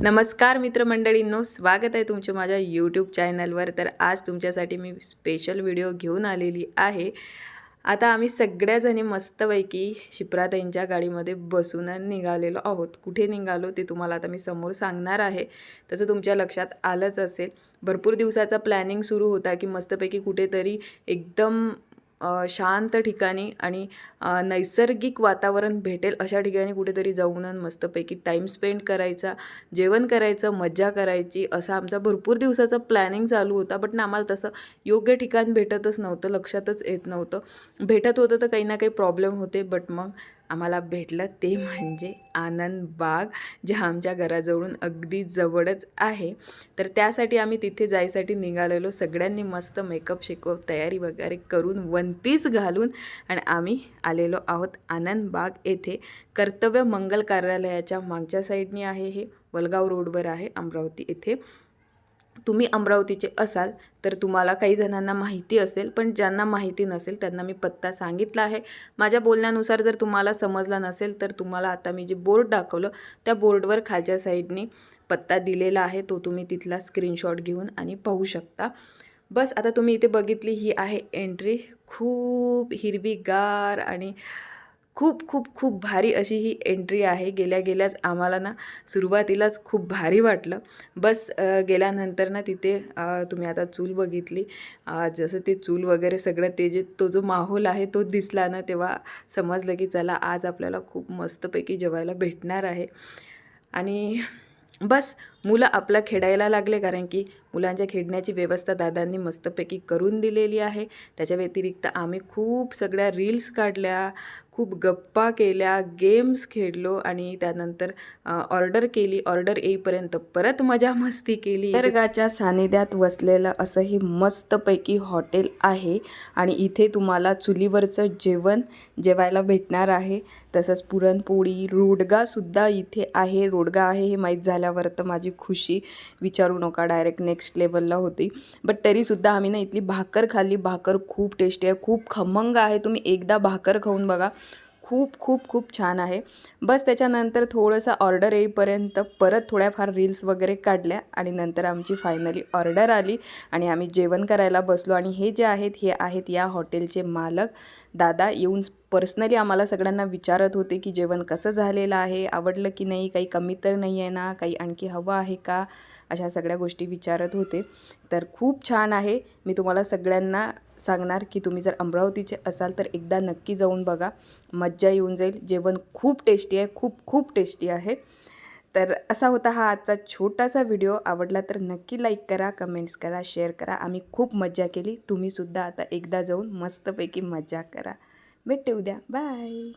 नमस्कार मित्रमंडळींनो स्वागत आहे तुमचे माझ्या यूट्यूब चॅनलवर तर आज तुमच्यासाठी मी स्पेशल व्हिडिओ घेऊन आलेली आहे. आता आम्ही सगळ्याजणी मस्तपैकी शिप्राताईंच्या गाडीमध्ये बसून निघालेलो आहोत. कुठे निघालो ते तुम्हाला आता मी समोर सांगणार आहे. तसं तुमच्या लक्षात आलंच असेल. भरपूर दिवसाचा प्लॅनिंग सुरू होता की मस्तपैकी कुठेतरी एकदम शांत ठिकाणी आणि नैसर्गिक वातावरण भेटेल अशा ठिकाणी कुठेतरी जाऊन मस्तपैकी टाईम स्पेंड करायचा जेवण करायचं मज्जा करायची असा आमचा भरपूर दिवसाचा प्लॅनिंग चालू होता. बट ना आम्हाला तसं योग्य ठिकाण भेटतच नव्हतं लक्षातच येत नव्हतं. भेटत होतं तर काही ना काही प्रॉब्लेम होते. बट मग आम्हाला भेटलं ते म्हणजे आनंद बाग जे आमच्या घराजवळून अगदी जवळच आहे. तर त्यासाठी आम्ही तिथे जायसाठी निघालेलो. सगळ्यांनी मस्त मेकअप शेकअप तयारी वगैरे करून वन पीस घालून आणि आम्ही आलेलो आहोत आनंद बाग येथे. कर्तव्य मंगल कार्यालयाच्या मागच्या साईडनी आहे हे. वलगाव रोडवर आहे अमरावती येथे. तुम्ही अमरावतीचे असाल तर तुम्हाला काही जणांना माहिती असेल पण ज्यांना माहिती नसेल त्यांना मी पत्ता सांगितला आहे. माझ्या बोलण्यानुसार जर तुम्हाला समजला नसेल तर तुम्हाला आता मी जे बोर्ड दाखवलं त्या बोर्डवर खालच्या साईडने पत्ता दिलेला आहे. तो तुम्ही तिथला स्क्रीनशॉट घेऊन आणि पाहू शकता. बस आता तुम्ही इथे बघितली ही आहे एंट्री. खूप हिरवीगार आणि खूप खूप खूप भारी अशी ही एंट्री आहे. गेल्या गेल्याच आम्हाला ना सुरुवातीलाच खूप भारी वाटलं. बस गेल्यानंतर ना तिथे तुम्ही आता चूल बघितली. जसं ते चूल वगैरे सगळं ते जे तो जो माहोल आहे तो दिसला ना तेव्हा समजलं की चला आज आपल्याला खूप मस्तपैकी जेवायला भेटणार आहे. आणि बस मुलं आपलं खेळायला लागले कारण की मुलांच्या खेळण्याची व्यवस्था दादांनी मस्तपैकी करून दिलेली आहे. त्याच्या व्यतिरिक्त आम्ही खूप सगळ्या रील्स काढल्या खूप गप्पा केल्या गेम्स खेळलो आणि त्यानंतर ऑर्डर केली. ऑर्डर येईपर्यंत परत मजा मस्ती केली. निसर्गाच्या सानिध्यात वसलेलं असंही मस्तपैकी हॉटेल आहे आणि इथे तुम्हाला चुलीवरचं जेवण जेवायला भेटणार आहे. तसंच पुरणपोळी रोडगासुद्धा इथे आहे. रोडगा आहे हे माहीत झाल्यावर तर माझी खुशी विचारू नका डायरेक्ट नेक्स्ट लेवलला होती. बट तरीसुद्धा आम्ही ना इथली भाकर खाल्ली. भाकर खूप टेस्टी आहे. खूप खमंग आहे. तुम्ही एकदा भाकर खाऊन बघा. खूप खूप खूप छान आहे. बस त्याच्यानंतर थोडंसं ऑर्डर येईपर्यंत परत थोड्याफार रील्स वगैरे काढल्या आणि नंतर आमची फायनली ऑर्डर आली आणि आम्ही जेवण करायला बसलो. आणि हे जे आहेत हे आहेत या हॉटेलचे मालक. दादा येऊन पर्सनली आम्हाला सगळ्यांना विचारत होते की जेवण कसं झालेलं आहे? आवडलं की नाही? काही कमी तर नाही आहे ना? काही आणखी हवं आहे का? अशा सगळ्या गोष्टी विचारत होते. तर खूप छान आहे. मी तुम्हाला सगळ्यांना सांगणार की तुम्ही जर अमरावतीचे असाल तर एकदा नक्की जाऊन बघा. मज्जा येऊन जाईल. जेवण खूप टेस्टी आहे. खूप खूप टेस्टी आहे. तर असा होता हा आजचा छोटासा व्हिडिओ आवडला तर नक्की लाईक करा कमेंट्स करा शेअर करा. आम्ही खूप मज्जा केली. तुम्हीसुद्धा आता एकदा जाऊन मस्तपैकी मज्जा करा. भेटू उद्या. बाय.